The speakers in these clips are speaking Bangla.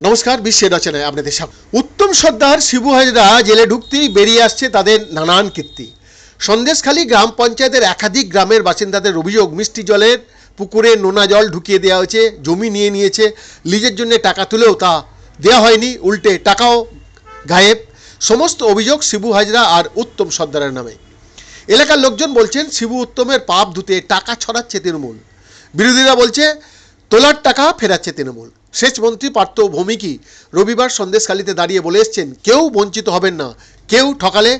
নমস্কার বিশ্বের রচনায় আপনাদের সব উত্তম সর্দার শিবু হাজরা জেলে ঢুকতেই বেরিয়ে আসছে তাদের নানান কীর্তি। সন্দেশখালী গ্রাম পঞ্চায়েতের একাধিক গ্রামের বাসিন্দাদের অভিযোগ, মিষ্টি জলের পুকুরে নোনা জল ঢুকিয়ে দেওয়া হয়েছে, জমি নিয়ে নিয়েছে, লিজের জন্য টাকা তুলেও তা দেওয়া হয়নি, উল্টে টাকাও গায়েব। সমস্ত অভিযোগ শিবু হাজরা আর উত্তম সর্দারের নামে। এলাকার লোকজন বলছেন, শিবু উত্তমের পাপ ধুতে টাকা ছড়াচ্ছে তৃণমূল। বিরোধীরা বলছে, তোলার টাকা ফেরাচ্ছে তৃণমূল। সেচ মন্ত্রী পার্থ ভৌমিকী রবিবার সন্দেশখালিতে দাঁড়িয়ে বলে এসছেন, কেউ বঞ্চিত হবেন না। কেউ ঠকালে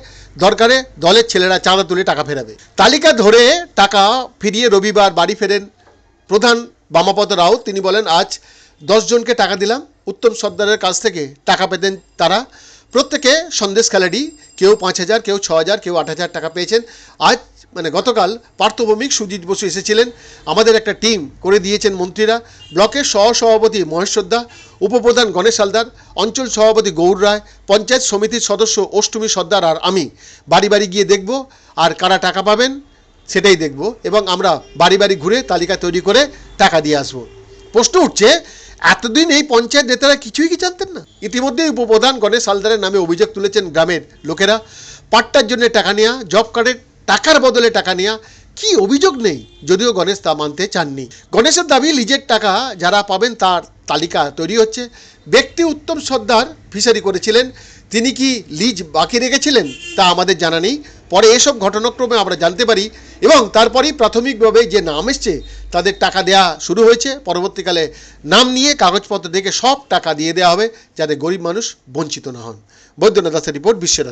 দরকারে দলের ছেলেরা চাঁদা তুলে টাকা ফেরাবে। তালিকা ধরে টাকা ফিরিয়ে রবিবার বাড়ি ফেরেন প্রধান বামাপদ রাউত তিনি বলেন, আজ জনকে টাকা দিলাম। উত্তম সর্দারের কাছ থেকে টাকা পেতেন তারা। প্রত্যেকে সন্দেশ খেলাডি কেউ পাঁচ হাজার, কেউ ছ হাজার, কেউ আট হাজার টাকা পেয়েছেন। আজ মানে গতকাল পার্থভৌমিক সুজিত বসু এসেছিলেন। আমাদের একটা টিম করে দিয়েছেন মন্ত্রীরা। ব্লকের সহ সভাপতি মহেশ সর্দার উপপ্রধান গণেশ হালদার, অঞ্চল সভাপতি গৌর রায়, পঞ্চায়েত সমিতির সদস্য অষ্টমী সর্দার আর আমি। বাড়ি বাড়ি গিয়ে দেখব আর কারা টাকা পাবেন সেটাই দেখব এবং আমরা বাড়ি বাড়ি ঘুরে তালিকা তৈরি করে টাকা দিয়ে আসব। প্রশ্ন উঠছে এতদিন এই পঞ্চায়েত নেতারা কিছুই কি জানতেন না? ইতিমধ্যেই উপপ্রধান গণেশ হালদারের নামে অভিযোগ তুলেছেন গ্রামের লোকেরা। পাট্টার জন্য টাকা নেওয়া জব কার্ডের টাকার বদলে টাকা নেওয়া কি অভিযোগ নেই? যদিও গণেশ তা মানতে চাননি। গণেশের দাবি, লিজের টাকা যারা পাবেন তার তালিকা তৈরি হচ্ছে। ব্যক্তি উত্তম সর্দার ফিশারি করেছিলেন। তিনি কি লিজ বাকি রেখেছিলেন? তা আমাদের জানা নেই। পরে এসব ঘটনাক্রমে আমরা জানতে পারি এবং তারপরেই প্রাথমিকভাবে যে নাম এসছে, তাদের টাকা দেয়া শুরু হয়েছে। পরবর্তীকালে নাম নিয়ে কাগজপত্র দেখে সব টাকা দিয়ে দেওয়া হবে যাতে গরিব মানুষ বঞ্চিত না হন। বৈদ্যনাথ দাসের রিপোর্ট বিশ্বের